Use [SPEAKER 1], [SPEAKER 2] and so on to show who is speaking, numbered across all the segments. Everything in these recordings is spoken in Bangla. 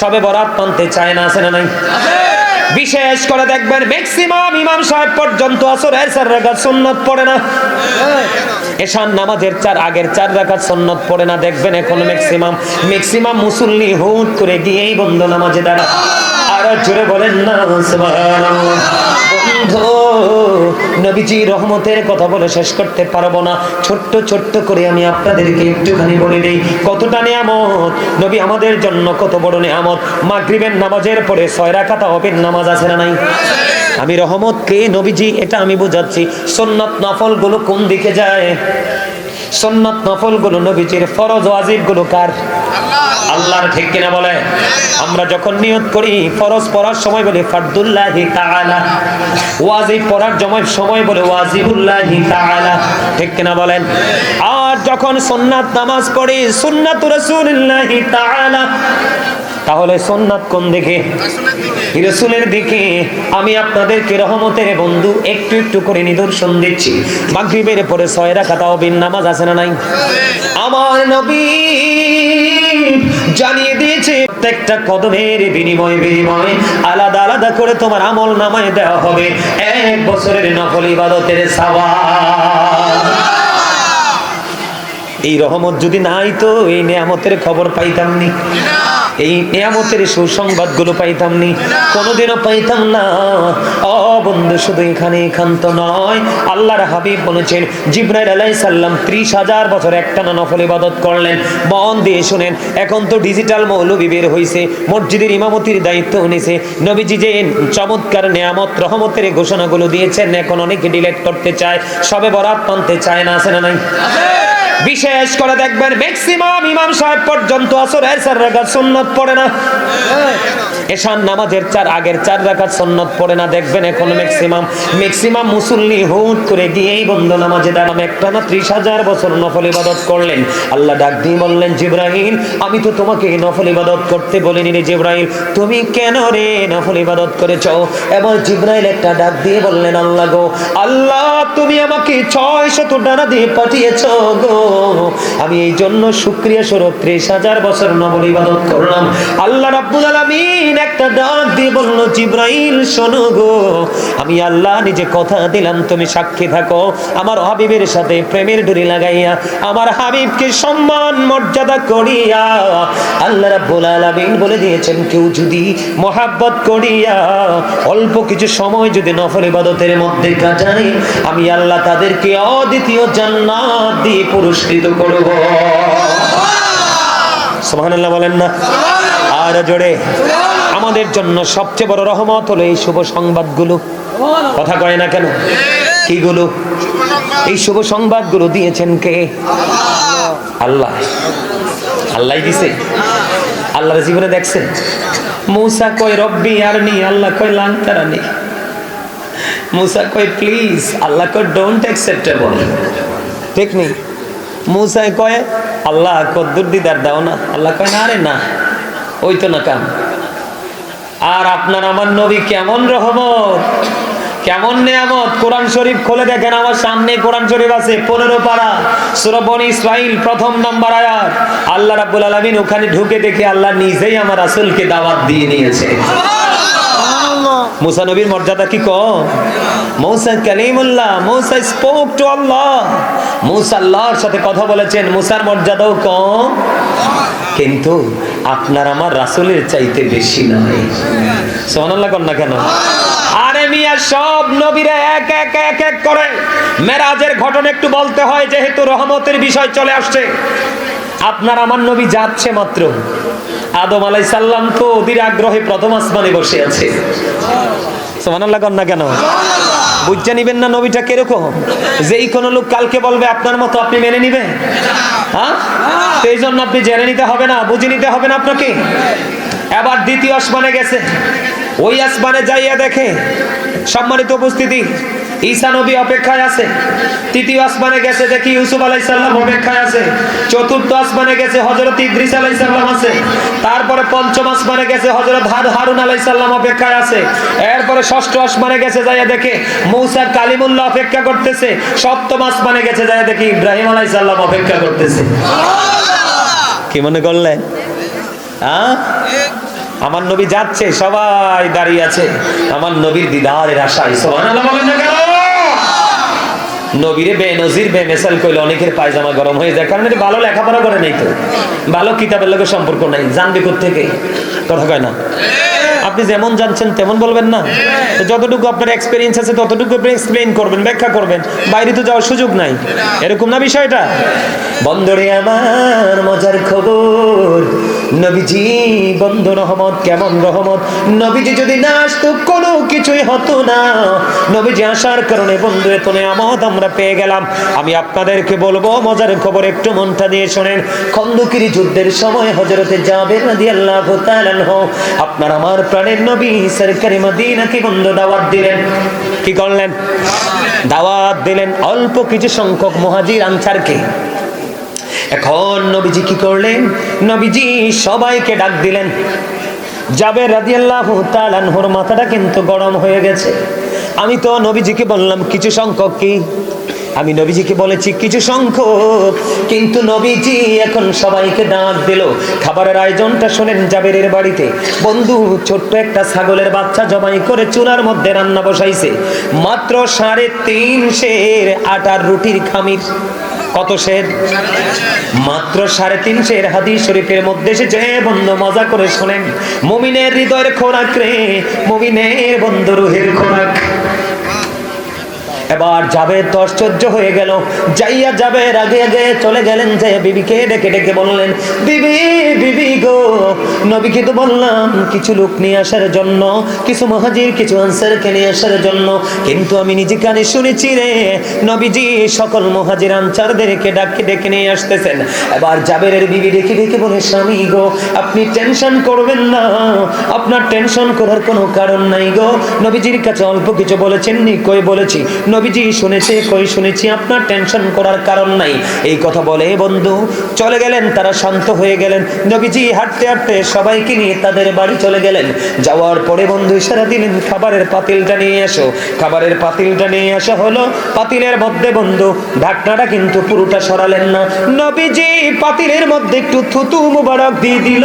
[SPEAKER 1] সবে বরাত মানতে চায় না, আছে না নাই? বিশেষ করে দেখবেন ম্যাক্সিমাম ইমাম সাহেব পর্যন্ত আসরের চার রাকাত সুন্নত পড়ে না। এশান নামাজের চার, আগের চার রাকাত সুন্নত পড়ে না, দেখবেন এখন ম্যাক্সিমাম ম্যাক্সিমাম মুসল্লি হুট করে গিয়েই বন্ধ নামাজে দাঁড়া আর জোরে বলেন না, সুবহানাল্লাহ। নবীজি রহমতের কথা বলে শেষ করতে পারব না। ছোট্ট ছোট্ট করে আমি আপনাদেরকে একটুখানি বলে দিই, কতটা নিয়ামত? নবী আমাদের জন্য কত বড় নিয়ামত। মাগরিবের নামাজের পরে ছয় রাকাতা হবেন নামাজ আছে না নাই? আমি রহমত কে নবীজি, এটা আমি বোঝাচ্ছি সন্ন্যত নফলগুলো কোন দিকে যায়? সন্নত নফলগুলো নবীজির ফরজ ওয়াজিবগুলো কার? আল্লাহর ঠিক কিনা বলে? আমরা যখন নিয়ত করি, ফরজ পড়ার সময় বলি, ফারদুল্লাহি তাআলা। ওয়াজিব পড়ার সময় বলে, ওয়াজিবুল্লাহি তাআলা। ঠিক কিনা বলেন? আর যখন সুন্নাত নামাজ পড়ে সুন্নাত রাসূলুল্লাহি তাআলা। তাহলে সুন্নাত কোন দিকে? রসুলের দিকে। আমি আপনাদেরকে রহমতের বন্ধু একটু একটু করে নিদর্শন দিচ্ছি। মাগরিবের পরে ছয় রাকাত বিন নামাজ আছে না নাই? আমার নবী জানিয়ে দিয়েছে প্রত্যেকটা কদমের বিনিময় বিনিময় আলাদা আলাদা করে তোমার আমল নামায় দেওয়া হবে। এক বছরের নকল ইবাদতের সাওয়াব এই রহমত যদি নাই তো এই নিয়ামতের খবর পাইতাম নি এই নিয়ামতের সুসংবাদগুলো পাইতাম নি কোনোদিনও পাইতাম না। ও বন্ধু, শুধু এখানে এখান্ত নয়। আল্লাহর হাবিব বলেছেন, জিব্রাইল আলাই সাল্লাম ত্রিশ হাজার বছর একটানা নফল ইবাদত করলেন। মন দিয়ে শুনেন, এখন তো ডিজিটাল মৌলবি বের হয়েছে মসজিদের ইমামতির দায়িত্ব নিছে। নবীজি যে চমৎকার নিয়ামত, রহমতের ঘোষণাগুলো দিয়েছেন, এখন অনেকে ডিলেট করতে চায়, সবে বরাত মানতে চায় না, আছে না নাই? বিশেষ করে দেখবেন ম্যাক্সিমাম ইমাম সাহেব পর্যন্ত আসরের চার রাকাত সুন্নত পড়ে না। এশান নামাজের চার, আগের চার রাকাত সুন্নত পড়ে না। দেখবেন এখন ম্যাক্সিমাম ম্যাক্সিমাম মুসল্লি হুট করে গিয়েই বন্ধ নামাজে দাঁড়াম একটা না ত্রিশ হাজার বছর নফল ইবাদত করলেন। আল্লাহ ডাক দিয়ে বললেন জিব্রাহিম আমি তো তোমাকে নফল ইবাদত করতে বলিনি রে জিব্রাহিম তুমি কেন রে নফল ইবাদত করেছ? এবার জিব্রাইল একটা ডাক দিয়ে বললেন, আল্লাহ গো, আল্লাহ তুমি আমাকে ছয় শত ডানা দিয়ে পাঠিয়েছ গো। আমি এই জন্য শুক্রিয়া স্বরূপ ত্রিশ হাজার বছর নবল ইবাদত করলাম। আল্লাহ রাব্বুল আলামিন একটা ডাক দিয়ে বলল, জিব্রাইল, শোনো গো। আমি আল্লাহ নিজে কথা দিলাম, তুমি সাক্ষী থাকো। আমার হাবিবের সাথে প্রেমের ডুরি লাগাইয়া, আমার হাবিবকে সম্মান, মর্যাদা করিয়া আল্লাহ রাব্বুল আলামিন বলে দিয়েছেন, কেউ যদি মহাব্বত করিয়া অল্প কিছু সময় যদি নফল ইবাদতের মধ্যে কাটায়, আমি আল্লাহ তাদেরকে অদ্বিতীয় জান্নাত দিয়ে পুরস্কৃত করব। সুবহানাল্লাহ বলেন না? আর জোরে। আমাদের জন্য সবচেয়ে বড় রহমত হলো এই শুভ সংবাদগুলো। কথা কয় না কেন? কিগুলো? এই শুভ সংবাদগুলো দিয়েছেন কে? আল্লাহ। আল্লাহ। দিছে। আল্লাহর জীবনে দেখছেন। মৌসা কয় রব্বি আর নি আল্লাহ কয় লাংতারা নেই মুসা কয় প্লিজ। আল্লাহ কয় ডোন্ট অ্যাকসেপ্টেবল ঠিক নেই মুসাই কয়, আল্লাহ কদ্দুর দিদার দাও না। আল্লাহ কয়, না আরে না। ওই তো না কাম। আর আপনার আমার নবী কেমন রহমত, কেমন নিয়ামত। কোরআন শরীফ খুলে দেখেন, আমার সামনে কোরআন শরীফ আছে, পনেরো পারা। সুরবন ইসরাইল, প্রথম নম্বর আয়াত। আল্লাহ রাব্বুল আলামিন ওখানে ঢুকে দেখে আল্লাহ নিজেই আমার আসলকে দাওয়াত দিয়ে নিয়েছে। মুসা নবীর মর্যাদা কি কম? মৌসা কালিমুল্লাহ, মৌসা স্পোক টু আল্লাহ মুসা আল্লাহর সাথে কথা বলেছেন, মুসার মর্যাদাও কম। কিন্তু আপনার আমার রাসূলের চাইতে বেশি নয় সুবহানাল্লাহ কর না কেন? সব নবীরা এক এক এক এক করে। মেরাজের ঘটনা একটু বলতে হয়, যেহেতু রহমতের বিষয় চলে আসছে। আপনার আমার নবী যাচ্ছে মাত্র। আদম আলাই সাল্লাম তো অধীর আগ্রহে প্রথম আসমানে বসে আছে। সোমানাল্লাহ না কেন? বুঝতে নিবেন না নবীটা কীরকম? যেই কোনো লোক কালকে বলবে, আপনার মতো আপনি মেনে নিবেন? হ্যাঁ? এই জন্য আপনি জেনে নিতে হবে না, বুঝে নিতে হবে না আপনাকে। এবার দ্বিতীয় আসমানে গেছে। ওই আসমানে যাইয়া দেখে সম্মানিত উপস্থিতি ঈসা নবী অপেক্ষায় আছে। তৃতীয় আসমানে গেছে দেখি ইউসুফ আলাইসাল্লাম অপেক্ষায় আছে। চতুর্থ আসমানে গেছে হজরত ইদ্রিস আলাইসাল্লাম আছে। তারপরে পঞ্চম আসমানে গেছে হজরত হারুন আলাইসাল্লাম অপেক্ষায় আছে। এরপরে ষষ্ঠ আসমানে গেছে যাইয়া দেখে মৌসার কালিমুল্লাহ অপেক্ষা করতেছে। সপ্তম আসমানে গেছে যাইয়া দেখি ইব্রাহিম আলাইসাল্লাম অপেক্ষা করতেছে। কি মনে করলেন? হ্যাঁ আমার নবী যাচ্ছে, সবাই দাঁড়িয়ে আছে। আমার নবীর দিদারের আশায়, সুবহানাল্লাহ বলেন না কেন? নবীরে বেনজির বেমেসাল কইলে অনেকের পায়জামা গরম হয়ে যায়, কারণ এটা ভালো লেখাপড়া করে নাই তো। ভালো কিতাবের লোকের সম্পর্ক নাই, জানবে থেকে কথা কয় না? আপনি যেমন জানছেন তেমন বলবেন না? যতটুকু আপনার এক্সপিরিয়েন্স আছে, ততটুকু আপনি এক্সপ্লেইন করবেন, ব্যাখ্যা করবেন। বাইরে তো যাওয়ার সুযোগ নাই। এরকম না বিষয়টা? বন্দরে আমার মজার খবর নবীজি, বন্ধু রহমত, কেমন রহমত? নবীজি যদি না আসতো, কোনো কিছুই হতো না। নবীজি আসার কারণে, বন্ধু, এত নিয়ামত আমরা পেয়ে গেলাম। আমি আপনাদেরকে বলব, মজার খবর একটু মনটা দিয়ে শোনেন। খন্দকিরি যুদ্ধের সময় হজরতে যাবে রাদিয়াল্লাহু তাআলা আপনার আমার প্রাণের নবী সরকারি মদিনাকে বন্ধু দাওয়াত দিলেন। কি করলেন? দাওয়াত দিলেন অল্প কিছু সংখ্যক মুহাজির আনসারকে। এখন নবীজি কি করলেন? নবীজি সবাইকে ডাক দিলেন। যাবে রাদিয়াল্লাহু তাআলা মাথাটা কিন্তু গরম হয়ে গেছে। আমি তো নবীজিকে বললাম, কিছু সংখ্যক কি? আমি নবীজিকে বলেছি, কিছু সংখ্যক। কিন্তু নবীজি এখন সবাইকে ডাক দিল। খাবারের আয়োজনটা শোনেন জাবেরের বাড়িতে। বন্ধু, ছোট্ট একটা ছাগলের বাচ্চা জবাই করে চুলার মধ্যে রান্না বসাইছে। মাত্র সাড়ে তিন সের আটার রুটির খামির। কত শের? মাত্র সাড়ে তিন শের হাদিস শরীফের মধ্যে এসেছে বন্ধু মজা করে শোনেন। মমিনের হৃদয়ের খোরাক রে, মমিনের বন্ধু রুহের খোরাক। এবার যাবে তো আশ্চর্য হয়ে গেল। যাইয়া যাবে আগে আগে চলে গেলেন যে বিবিকে ডেকে ডেকে বললেন, বিবি বিবি গো, নবীকে তো বললাম কিছু লোক নিয়ে আসার জন্য, কিছু মহাজির, কিছু আনসারকে নিয়ে আসার জন্য। কিন্তু আমি নিজে কানে শুনেছি রে, নবীজি সকল মহাজির, আনসারদেরকে ডাকে ডেকে নিয়ে আসতেছেন। এবার জাবেরের বিবি ডেকে ডেকে বলে, স্বামী গো, আপনি টেনশন করবেন না, আপনার টেনশন করার কোনো কারণ নাই গো। নবীজির কাছে অল্প কিছু বলেছেন নি কই বলেছি। নবীজি শুনেছে, কই শুনেছি, আপনার টেনশন করার কারণ নাই। এই কথা বলে, বন্ধু, চলে গেলেন, তারা শান্ত হয়ে গেলেন। নবীজি হাঁটতে হাঁটতে সবাইকে নিয়ে তাদের বাড়ি চলে গেলেন। যাওয়ার পরে, বন্ধু ইশারা দিলেন খাবারের পাতিলটা নিয়ে এসো খাবারের পাতিলটা নিয়ে আসা হলো। পাতিলের মধ্যে, বন্ধু, ঢাকনাটা কিন্তু পুরোটা সরালেন না। নবীজি পাতিলের মধ্যে একটু থুতু মুবারক দিয়ে দিল।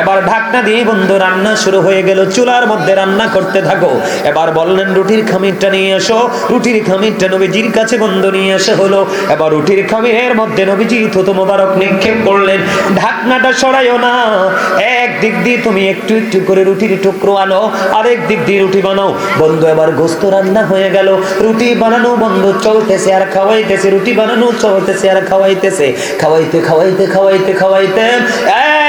[SPEAKER 1] এবার ঢাকনা দিয়ে, বন্ধু, রান্না শুরু হয়ে গেল। চুলার মধ্যে রান্না করতে থাকো। এবার বললেন, রুটির খামিরটা নিয়ে এসো রুটির খামিরটা নবীজির কাছে বন্ধ নিয়ে আসা হলো। এবার রুটির খামিরের মধ্যে নবীজি থুতু মুবারক নিক্ষেপ করলেন। ঢাকনাটা সরাইও না। এক দিক দিয়ে তুমি একটু একটু করে রুটির টুকরো আনো, আরেক দিক দিয়ে রুটি বানাও। বন্ধু, এবার গোস্ত রান্না হয়ে গেল। রুটি বানানো বন্ধ, চলতেছে আর খাওয়াইতেছে, রুটি বানানো চলতেছে আর খাওয়াইতেছে। খাওয়াইতে খাওয়াইতে খাওয়াইতে খাওয়াইতে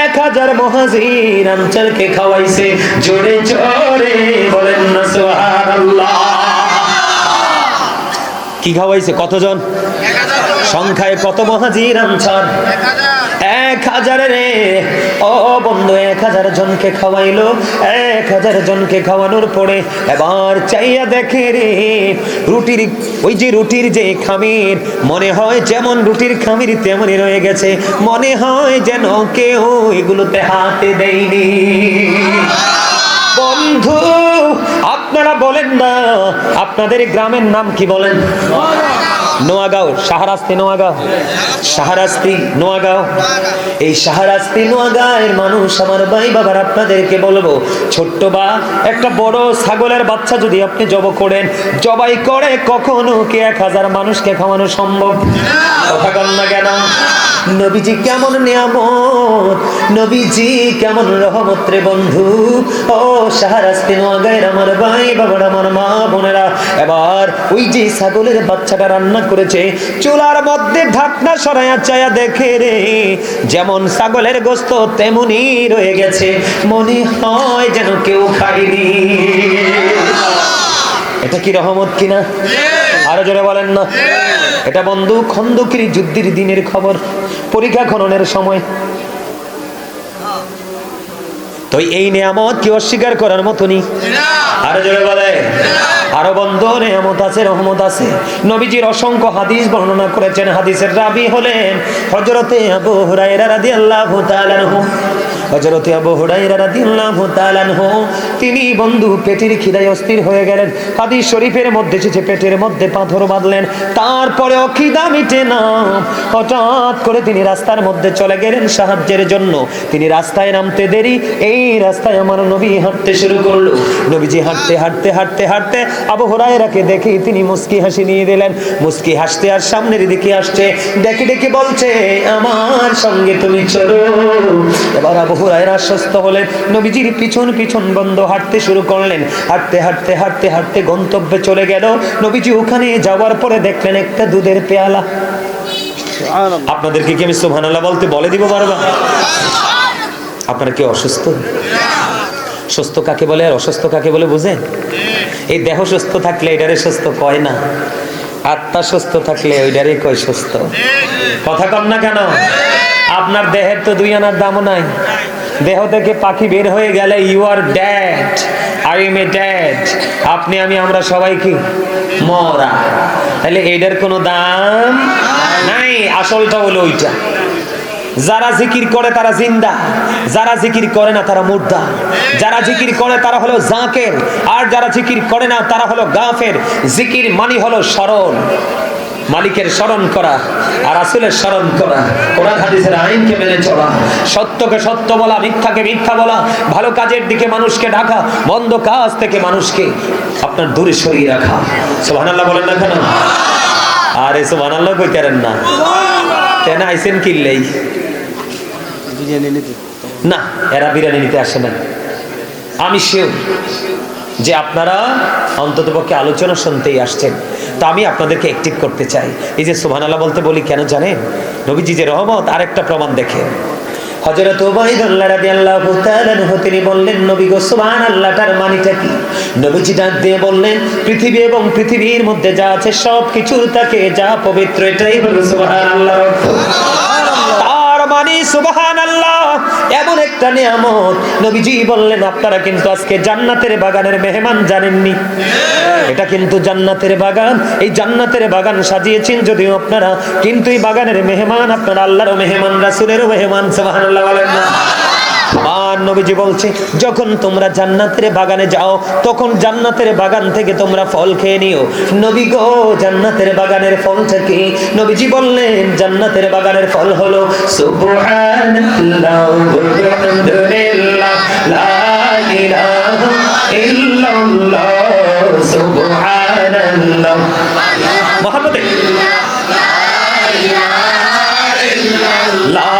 [SPEAKER 1] এক হাজার মহাজির আঞ্চলকে খাওয়াইছে। জোরে জোরে বলেন না, সুবহানাল্লাহ। কি খাওয়াইছে? কতজন? সংখ্যায় কত মহাজির আনসার এক হাজার রে। ও বন্ধু, এক হাজার জনকে খাওয়াইলো, এক হাজার জনকে খাওয়ানোর পরে এবার চাইয়া দেখে রে, রুটির ওই যে রুটির যে খামির, মনে হয় যেমন রুটির খামির তেমনই রয়ে গেছে। মনে হয় যেন কেউ এগুলোতে হাতে দেয়নি। বন্ধু আপনারা বলেন না। আপনাদের গ্রামের নাম কি বলেন? নোয়াগাঁও নোয়াগাঁও। নোয়াগাঁও। এই নোয়াগাঁয়ের মানুষ আমার বাবার আপনাদেরকে বলব, ছোট্ট বা একটা বড় ছাগলের বাচ্চা যদি আপনি জব করেন, জবাই করে কখনো কি এক হাজার মানুষকে খাওয়ানো সম্ভব? কথা কন না কেন? নবীজি কেমন নিয়ামত, নবীজি কেমন রহমত রে বন্ধু। ও শাহরাস্তি নোয়াগাঁয়ের আমার ভাই বাবার আমার মা বোনেরা এবার ওই যে ছাগলের বাচ্চাটা রান্না করেছে, চুলার মধ্যে ঢাকনা সরাইয়া চায়া দেখে রে, যেমন ছাগলের গোস্ত তেমনি রয়ে গেছে, মনে হয় যেন কেউ খাইনি এটা কি রহমত কিনা? আরও জোরে বলেন না। এটা বন্ধু খন্দকির যুদ্ধের দিনের খবর, পরীক্ষা খননের সময়। তো এই নিয়ামত কি অস্বীকার করার মতনই? জোরে বলে আরও বন্ধ নিয়ামত আছে, রহমত আছে। নবীজির অসংখ্য হাদিস বর্ণনা করেছেন। হাদিসের রাবি হলেন হজরতে আবু হুরায়রা রাদিয়াল্লাহু তাআলা হযরত আবু হুরায়রা রাদিয়াল্লাহু তাআলা আনহু, তিনি বন্ধু পেটের খিদায় অস্থির হয়ে গেলেন। হাদিস শরীফের মধ্যে এসেছে পেটের মধ্যে পাথর বাঁধলেন, তারপরেও খিদা মিটে না। হঠাৎ করে তিনি রাস্তার মধ্যে চলে গেলেন সাহায্যের জন্য। তিনি রাস্তায় নামতে দেরি, এই রাস্তায় আমার নবী হাঁটতে শুরু করল। নবীজি হাঁটতে হাঁটতে হাঁটতে হাঁটতে আবু হুরায়রাকে দেখে তিনি মুস্কি হাসি নিয়ে দিলেন। মুস্কি হাসতে আর সামনের দিকে আসছে, ডেকে ডেকে বলছে, আমার সঙ্গে তুমি চলো। এবার আবু হুরায়রা আশ্বস্ত হলেন। নবীজির পিছন পিছন বন্ধ হাঁটতে শুরু করলেন। হাঁটতে হাঁটতে হাঁটতে হাঁটতে গন্তব্যে চলে গেল। নবীজি ওখানে যাওয়ার পরে দেখলেন একটা দুধের পেয়ালা। আপনাদেরকে কি আমি সুবহানাল্লাহ বলতে বলে দিব বারবার? আপনারা কি অসুস্থ? সুস্থ কাকে বলে আর অসুস্থ কাকে বলে বুঝেন? এই দেহ সুস্থ থাকলে এটারে সুস্থ কয় না? আত্মা সুস্থ থাকলে ওইটারে কয় সুস্থ? কথা কম না কেন? আপনার দেহের তো দুই আনার দামও নাই। দেহ থেকে পাখি বের হয়ে গেলে you are dad I am a dad আপনি, আমি, আমরা সবাই কি? মরা। তাহলে এটার কোনো দাম নাই, আসলটা হলো ওইটা। যারা জিকির করে তারা জিন্দা, যারা জিকির করে না তারা মুর্দা। যারা জিকির করে তারা হলো জাকের, আর যারা জিকির করে না তারা হলো গাফের। জিকির মানি হলো স্মরণ। মালিকের স্মরণ করা আর আসলের স্মরণ করা। কোরআন হাদিসের আইনকে মেনে চলা সত্যকে সত্য বলা মিথ্যাকে মিথ্যা বলা ভালো কাজের দিকে মানুষকে ঢাকা মন্দ কাজ থেকে মানুষকে আপনার দূরে সরিয়ে রাখা। সুবহানাল্লাহ বলেন না কেন? আরে সুবহানাল্লাহ কই করেন না? কেন আইসেন কিনলেই না এরা বিরিয়ানি নিতে আসে না আমি শিওর। যে আপনারা অন্ততপক্ষে আলোচনা শুনতেই আসছেন। তা আমি আপনাদেরকে অ্যাক্টিভ করতে চাই। এই যে সুবহানাল্লাহ বলতে বলি, কেন জানেন? নবীজি যে রহমত, আরেকটা প্রমাণ দেখেন। আনহু, তিনি বললেন, নবী গো সুবহানাল্লাহটার মানেটা কি? নবীজি ডাক দিয়ে বললেন, পৃথিবী এবং পৃথিবীর মধ্যে যা আছে সব কিছুর তাকে যা পবিত্র, এটাই হলো সুবহানাল্লাহ। তার মানে সুবহান আল্লাহ এমন একটা নিয়ামত। নবীজি বললেন, আপনারা কিন্তু আজকে জান্নাতের বাগানের মেহমান জানেননি। এটা কিন্তু জান্নাতের বাগান। এই জান্নাতের বাগান সাজিয়েছেন যদিও আপনারা, কিন্তু এই বাগানের মেহমান আপনারা আল্লাহরও মেহমান, রাসুলেরও মেহমান, সুবহানাল্লাহ বলেন না। আর নবীজি বলছে, যখন তোমরা জান্নাতের বাগানে যাও, তখন জান্নাতের বাগান থেকে তোমরা ফল খেয়ে নিও। নবী গো, জান্নাতের বাগানের ফলটা কি নবীজি বললেন, জান্নাতের বাগানের ফল হলো লা লা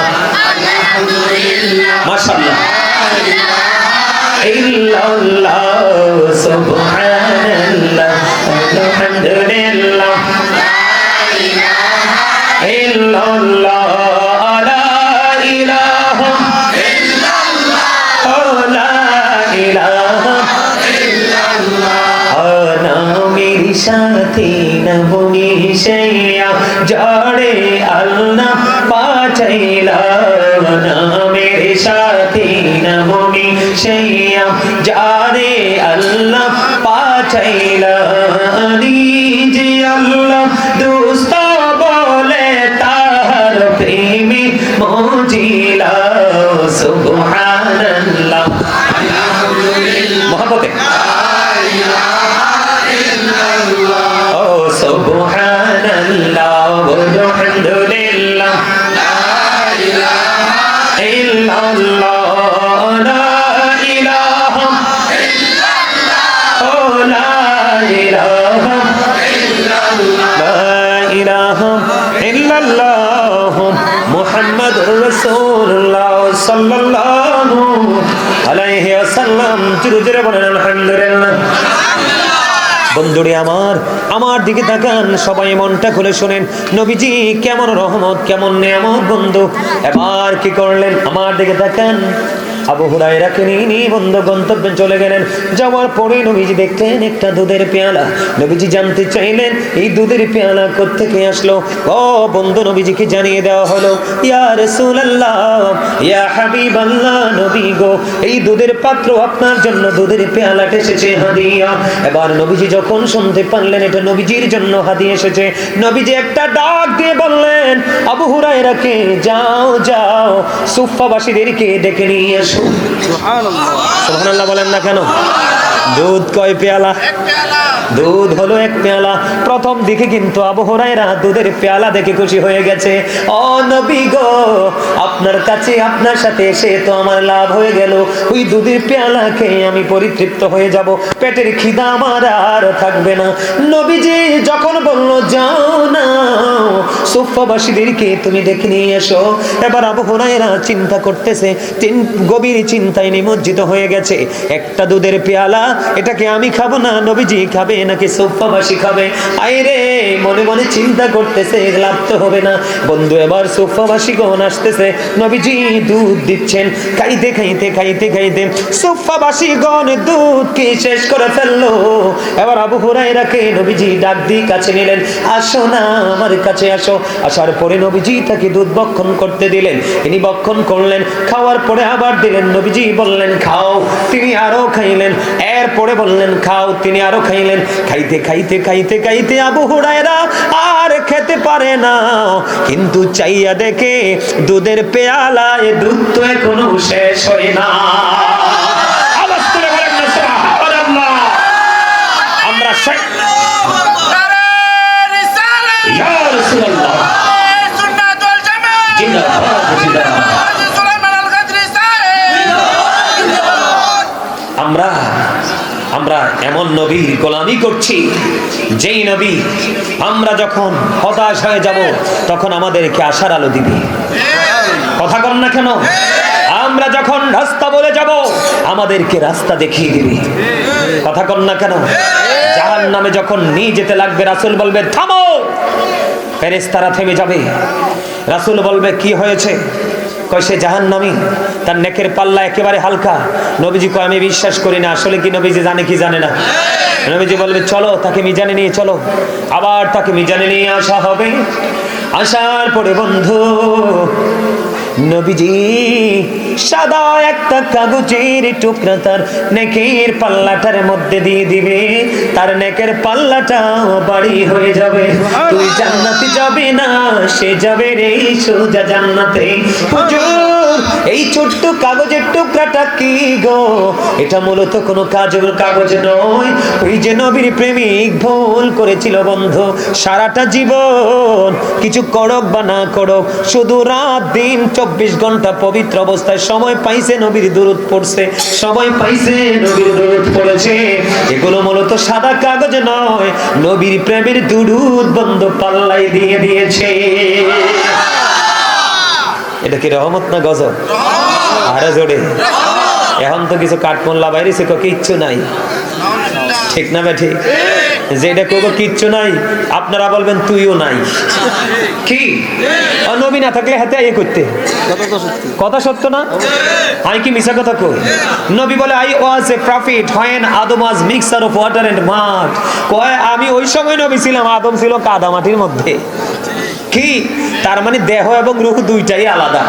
[SPEAKER 1] জড়ে আল্লাহ পাঠাইলা নিজে আল্লাহ দুস্ত সাল্লাল্লাহু আলাইহি ওয়াসাল্লাম বন্ধুরে আমার আমার দিকে তাকান, সবাই মনটা খুলে শোনেন। নবীজি, কেমন রহমত, কেমন নেয়ামত বন্ধু। এবার কি করলেন? আমার দিকে তাকান। আবু হুরায়রাকে নিয়ে নিয়ে বন্ধু গন্তব্যে চলে গেলেন। যাওয়ার পরে নবীজি দেখলেন একটা দুধের পেয়ালা। নবীজি জানতে চাইলেন, এই দুধের পেয়ালা কোত্থেকে আসলো? ও বন্ধু, নবীজিকে জানিয়ে দেওয়া হলো, ইয়া রাসূলুল্লাহ, ইয়া হাবিবাল্লাহ, নবী গো, এই দুধের পাত্র আপনার জন্য দুধের পেয়ালাটা এসেছে হাদিয়া। এবার নবীজি যখন শুনতে পারলেন, এটা নবীজির জন্য হাদিয়া এসেছে। নবীজি একটা ডাক দিয়ে বললেন, আবু হুরায়রাকে যাও যাও সুফাবাসীদেরকে ডেকে নিয়ে এসো সুবহানাল্লাহ। বলেন না কেন? দুধ কয় পেয়ালা? দুধ হলো এক পেয়ালা। প্রথম দিকে কিন্তু আবু হুরায়রা দুধের পেয়ালা দেখে খুশি হয়ে গেছে। ও নবী গো, আপনার কাছে আপনার সাথে এসে তো আমার লাভ হয়ে গেল। ওই দুধের পেয়ালা খেয়ে আমি পরিতৃপ্ত হয়ে যাব। পেটের খিদা আমার আর থাকবে না। নবীজি যখন বলল, যাও না, সুফাবাসীদেরকে তুমি দেখে নিয়ে এসো। এবার আবু চিন্তা করতেছে গভীর চিন্তায় নিমজ্জিত হয়ে গেছে। একটা দুধের পেয়ালা, এটাকে আমি খাব না, নবীজি খাবে নাকি সুফাবাসী খাবে? আইরে, মনে মনে চিন্তা করতেছে লাভ তো হবে না। বন্ধু, এবার সুফাবাসী গণ আসতেছে। নবীজি দুধ দিচ্ছেন। খাইতে খাইতে খাইতে খাইতে সুফাবাসী গণ দুধ কি শেষ করে ফেলল। এবার আবু হুরায়রাকে নবীজি ডাক দিয়ে কাছে নিলেন। আসো না আমার কাছে আসো। আসার পরে নবীজি তাকে দুধ বক্ষণ করতে দিলেন। তিনি বক্ষণ করলেন। খাওয়ার পরে আবার দিলেন। নবীজি বললেন, খাও। তিনি আরও খাইলেন। এরপরে বললেন, খাও। তিনি আরও খাইলেন। খাইতে খাইতে খাইতে খাইতে আবু হুরায়রা আর খেতে পারে না। কিন্তু চাইয়া দেখে দুধের পেয়ালায় দুধ তো এখনও শেষ হয় না। আমরা আমরা আমরা এমন নবীর গোলামি করছি, যেই নবী আমরা যখন হতাশ হয়ে যাব, তখন আমাদেরকে আশার আলো দিবে। কথা কন না কেন? আমরা যখন রাস্তা বলে যাব, আমাদেরকে রাস্তা দেখিয়ে দিবি। কথা কন না কেন? জাহান নামে যখন নিয়ে যেতে লাগবে, রাসুল বলবে, থামো! ফেরেশতারা থেমে যাবে। রাসুল বলবে, কি হয়েছে? কয়, সে জাহান নামি তার নেকের পাল্লা একেবারে হালকা। নবীজি কয়, আমি বিশ্বাস করি না। আসলে কি নবীজি জানে কি জানে না? নবীজি বলবে, চলো, তাকে মিজানে নিয়ে চলো। আবার তাকে মিজানে নিয়ে আসা হবে। আসার পরে বন্ধু, নবীজি সাদা একটা কাগজের টুকরা তার নেকের পাল্লাটার মধ্যে দিয়ে দিবে। তার নেকের পাল্লাটা বাড়ি হয়ে যাবে। তুই জান্নাতে যাবে না, সে যাবে রে সোজা জান্নাতে। হুজুর এই ছোট্ট কাগজের টুকরাটা কি গো? এটা মূলত কোনো কাজের কাগজ নয়। ওই যে নবীর প্রেমিক ভুল করেছিল বন্ধু। সারাটা জীবন কিছু করক বা না করক, শুধু রাত দিন চব্বিশ ঘণ্টা পবিত্র অবস্থায় সময় পাইছে নবীর দূরত পড়ছে। সময় পাইছে নবীর দূরত পড়েছে। এগুলো মূলত সাদা কাগজ নয়। নবীর প্রেমের দুরুদ বন্ধ পাল্লাই দিয়ে দিয়েছে। এটা কি রহমত না গজব? আরে জোরে। এখন তো কিছু কাঠমোল্লা বাইরে সে কিচ্ছু নাই। ঠিক না বে ঠিক যেটা করব কিচ্ছু নাই আপনারা বলবেন তুইও নাই। কি? ও নবী না থাকলে হাতে ইয়ে করতে।
[SPEAKER 2] কথা সত্যি।
[SPEAKER 1] কথা সত্য না? আমি কি মিশা কথা কই নবী বলে I was a prophet when Adam was mixer of water and mud কয় আমি ওই সময় নবী ছিলাম আদম ছিল কাদা মাটির মধ্যে। কি? তার মানে দেহ এবং রুহ দুইটাই আলাদা।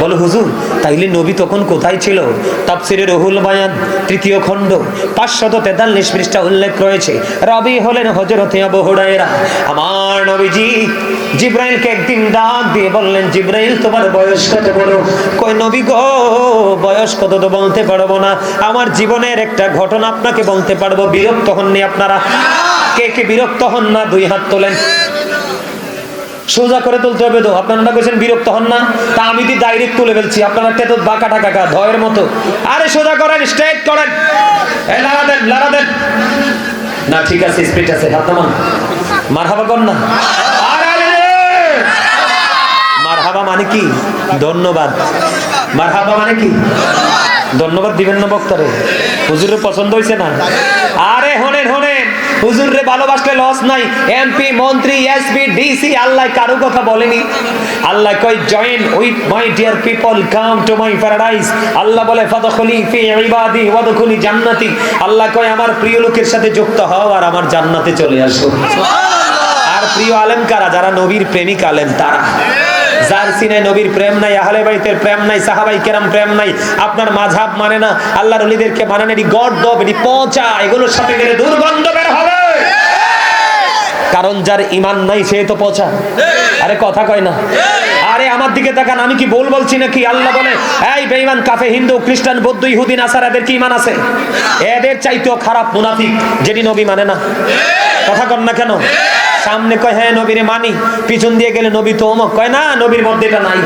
[SPEAKER 1] বলো, হুজুর, তাইলে নবী তখন কোথায় ছিল? তাফসিরে রহুল বায়ান, তৃতীয় খণ্ড, পাঁচশত তেতাল্লিশ পৃষ্ঠা উল্লেখ রয়েছে। রবি হলেন হজরতে আবু হুরায়রা। আমার নবীজি জিব্রাইলকে একদিন ডাক দিয়ে বললেন, জিব্রাইল, তোমার বয়স কত বড় কই নবী গো, বয়স কত তো বলতে পারব না। আমার জীবনের একটা ঘটনা আপনাকে বলতে পারব। বিরক্ত হননি আপনারা? কে কে বিরক্ত হন না? দুই হাত তোলেন। সোজা করে তুলতে হবে তো। আপনারা কইছেন বিরক্ত হন না? তা আমি দি ডাইরেক্ট তুলে ফেলছি? আপনারা তেতো বাঁকা টাকা ধয়ের মতো। আরে সোজা করেন স্ট্রেট করেন। দেন দেন। না, ঠিক আছে স্পিড আছে, হাত নামান। মারহাবা কর না। আরে আরে রে! মারহাবা মানে কি? ধন্যবাদ। মারহাবা মানে কি? ধন্যবাদ দিবেন না বক্তারে। হুজুরের পছন্দ হয়েছে না। আরে, হনেন হনেন। হুজুরে ভালোবাসলে লস নাই। এমপি মন্ত্রী এসপি ডিসি আল্লাহ কারও কথা বলেনি। আল্লাহ কই join with my dear people come to my paradise Allah বলে ফাদখুলি ফি ইবাদি ওয়াদখুলি জান্নাতি। আল্লাহ কই আমার প্রিয় লোকের সাথে যুক্ত হও আর আমার জান্নাতে চলে আসো। আর প্রিয় আলেম কারা? যারা নবীর প্রেমিক আলেম তারা। যার সিনে নবীর প্রেম নাই, আহলে বাইতের প্রেম নাই, সাহাবাই কেরাম প্রেম নাই, আপনার মাঝাব মানে না, আল্লাহর অলিদেরকে মানে না এটি গর্দব এটি পচা এগুলোর সাথে গেলে দুর্গন্ধ বের হবে। কারণ যার ইমান নাই, সে তো পচা। আরে কথা কয় না। আরে আমার দিকে তাকান, আমি কি বল বলছি নাকি? আল্লাহ বলে, এই বেঈমান, কাফে, হিন্দু, খ্রিস্টান, বৌদ্ধ, ইহুদিন নাসার এদের কি ইমান আছে? এদের চাইতেও খারাপ মুনাফিক, যেটি নবী মানে না। কথা কন না কেন? সামনে কয় হ্যাঁ নবীরে মানি। পিছন দিয়ে গেলে নবী তো অমক। কয়, না, নবীর মধ্যে এটা নাই।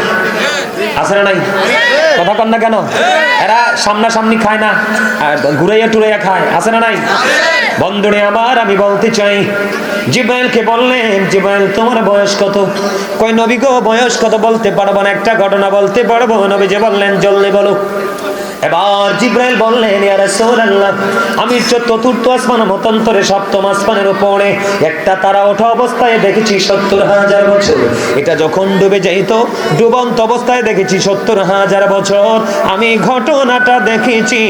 [SPEAKER 1] আছে না নাই? কথা কন না কেন? এরা সামনাসামনি খায় না। ঘুরাইয়া টুরাইয়া খায়। আছে না নাই? বন্ধুরে আমার, আমি বলতে চাই, জিব্রাইলকে বললেন, জিব্রাইল, তোমার বয়স কত? কই নবী গো, বয়স কত বলতে পারব না। একটা ঘটনা বলতে পারব? নবী যে বললেন, জলদি বলো। এবার জিব্রাইল বললেন, ইয়া রাসূলুল্লাহ, আমি চতুর্থ আসমান মতান্তরে সপ্তম আসমানের উপরে একটা তারা ওঠা অবস্থায় দেখেছি সত্তর হাজার বছর। এটা যখন ডুবে যাইত ডুবন্ত অবস্থায় দেখেছি সত্তর হাজার বছর। আমি ঘটনাটা দেখেছি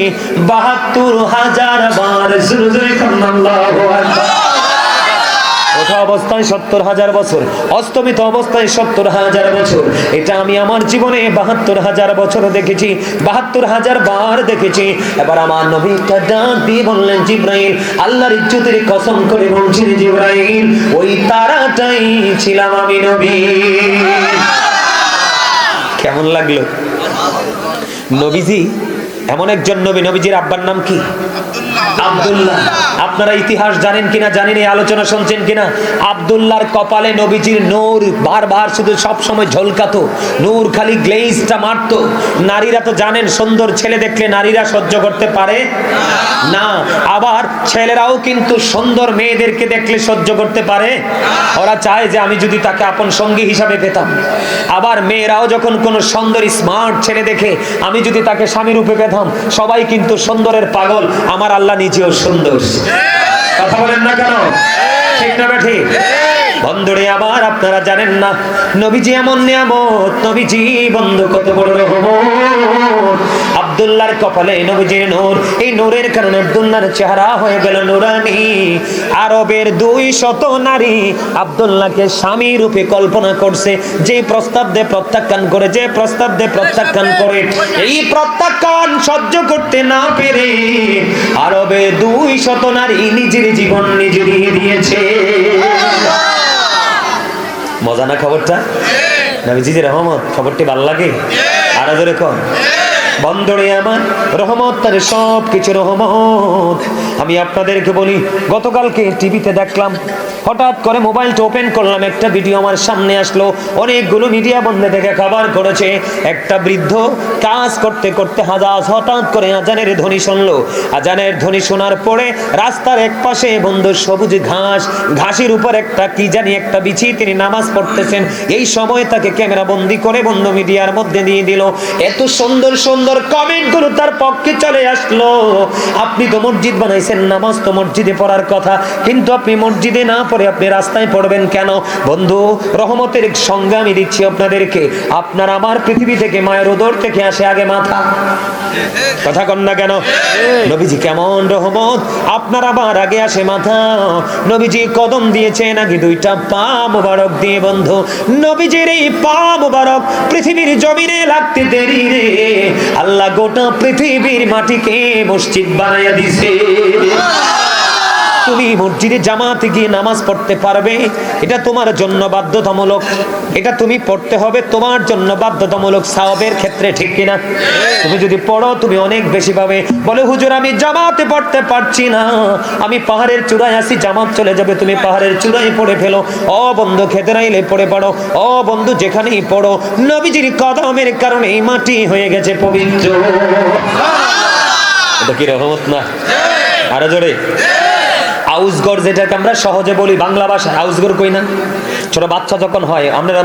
[SPEAKER 1] বাহাত্তর হাজার বার। জোরে জোরে কান্না আল্লাহু আকবার। ওঠা অবস্থায় সত্তর হাজার বছর, অস্তমিত অবস্থায় সত্তর হাজার বছর। এটা আমি আমার জীবনে বাহাত্তর হাজার বছর দেখেছি, বাহাত্তর হাজার বার দেখেছি। এবার আমার নবীটা ডাক দিয়ে বললেন, জিব্রাইল, আল্লাহর ইজ্জতের কসম করে বলছেন জিব্রাইল, ওই তারাটাই ছিলাম আমি নবী। কেমন লাগল? নবীজি, এমন একজন নবী, নবীজির আব্বার নাম কি? আব্দুল্লাহ, আপনারা ইতিহাস জানেন কিনা, জানেন এই আলোচনা শুনছেন কিনা? আব্দুল্লাহর কপালে নবীজির নূর বারবার শুধু সব সময় ঝলকাতো, নূর খালি গ্লেজটা মারতো। নারীরা তো জানেন, সুন্দর ছেলে দেখলে নারীরা সহ্য করতে পারে না। আবার ছেলেরাও কিন্তু সুন্দর মেয়েদেরকে দেখলে সহ্য করতে পারে। ওরা চায় যে আমি যদি তাকে আপন সঙ্গী হিসাবে পেতাম। আবার মেয়েরাও যখন কোনো সুন্দর, স্মার্ট ছেলে দেখে আমি যদি তাকে স্বামী রূপে পেতাম, সবাই কিন্তু সুন্দরের পাগল। আমার আল্লাহ নিজেও সুন্দর। কথা বলেন না কেন? ঠিক না ঠিক বন্ধুরে, আবার আপনারা জানেন না, নবীজি এমন নিয়ামত, নবীজি বন্ধু কত বড় রহমত। আব্দুল্লাহর কপালে নবীজির নূর, এই নূরের কারণে আব্দুল্লাহর চেহারা হয়ে গেল নুরানি। আরবের দুই শত নারী আব্দুল্লাহকে স্বামী রূপে কল্পনা করছে, যে প্রস্তাব দে প্রত্যাখ্যান করে, যে প্রস্তাব দে প্রত্যাখ্যান করে, এই প্রত্যাখ্যান সহ্য করতে না পেরে আরবের দুই শত নারী নিজের জীবন নিজে দিয়ে দিয়েছে। মজা না খবরটা? নবীজি যে রহমত, খবরটি ভালো লাগে? আরও ধরে কম বন্দরে আমার রহমত, তার সব কিছু রহমত। আমি আপনাদেরকে বলি, গতকালকে টিভিতে দেখলাম, হঠাৎ করে মোবাইলটা ওপেন করলাম, একটা ভিডিও আমার সামনে আসলো, অনেকগুলো মিডিয়া বন্ধে থেকে খাবার করেছে, একটা বৃদ্ধ কাজ করতে করতে হাজার হঠাৎ করে আজানের ধ্বনি শুনলো। আজানের ধ্বনি শোনার পরে রাস্তার এক পাশে বন্ধু সবুজ ঘাস, ঘাসের উপর একটা কি জানি একটা বিছিয়ে তিনি নামাজ পড়তেছেন। এই সময় তাকে ক্যামেরা বন্দি করে বন্ধু মিডিয়ার মধ্যে দিয়ে দিল। এত সুন্দর সুন্দর কমেন্টগুলো তার পক্ষে চলে আসলো। আপনি তো মসজিদ বানাইছেন নামাজ তো মসজিদে পড়ার কথা, কিন্তু আপনি মসজিদে না পড়ে আপনি রাস্তায় পড়বেন কেন? বন্ধু, রহমতের সংজ্ঞা আমি দিচ্ছি আপনাদেরকে। আপনার আমার পৃথিবী থেকে মায়ের ওদর থেকে আসে আগে মাথা। কথা কন না কেন? নবীজি কেমন রহমত? আপনার আবার আগে আসে মাথা। নবীজি কদম দিয়েছেন আগে দুইটা পা মোবারক দিয়ে, বন্ধু। নবীজির এই পা মোবারক পৃথিবীর জমিনে লাগতে দেরি রে। আল্লাহ গোটা পৃথিবীর মাটিকে মসজিদ বানাইয়া দিছে। তুমি মসজিদে জামাতে গিয়ে নামাজ পড়তে পারবে। এটা তোমার জন্য বাধ্যতামূলক। এটা তুমি পড়তে হবে তোমার জন্য বাধ্যতামূলক সাওয়াবের ক্ষেত্রে, ঠিক কিনা? তুমি যদি পড়ো, তুমি অনেক বেশি পাবে। বলে, হুজুর, আমি জামাতে পড়তে পারছি না। আমি পাহাড়ের চূড়ায় আসি, জামাত চলে যাবে। তুমি পাহাড়ের চূড়ায় পড়ে ফেলো। ও বন্ধু খেতে রাইলে পড়ে পড়ো। ও বন্ধু, যেখানেই পড়ো, নবীজির কদমের কারণে এই মাটি হয়ে গেছে পবিত্র। কি রহমত না? আরও জোরে। আউসগড় যেটাকে আমরা সহজে বলি, বাংলা ভাষায় আউসগড় কই না? ছোট বাচ্চা যখন হয়, আমরা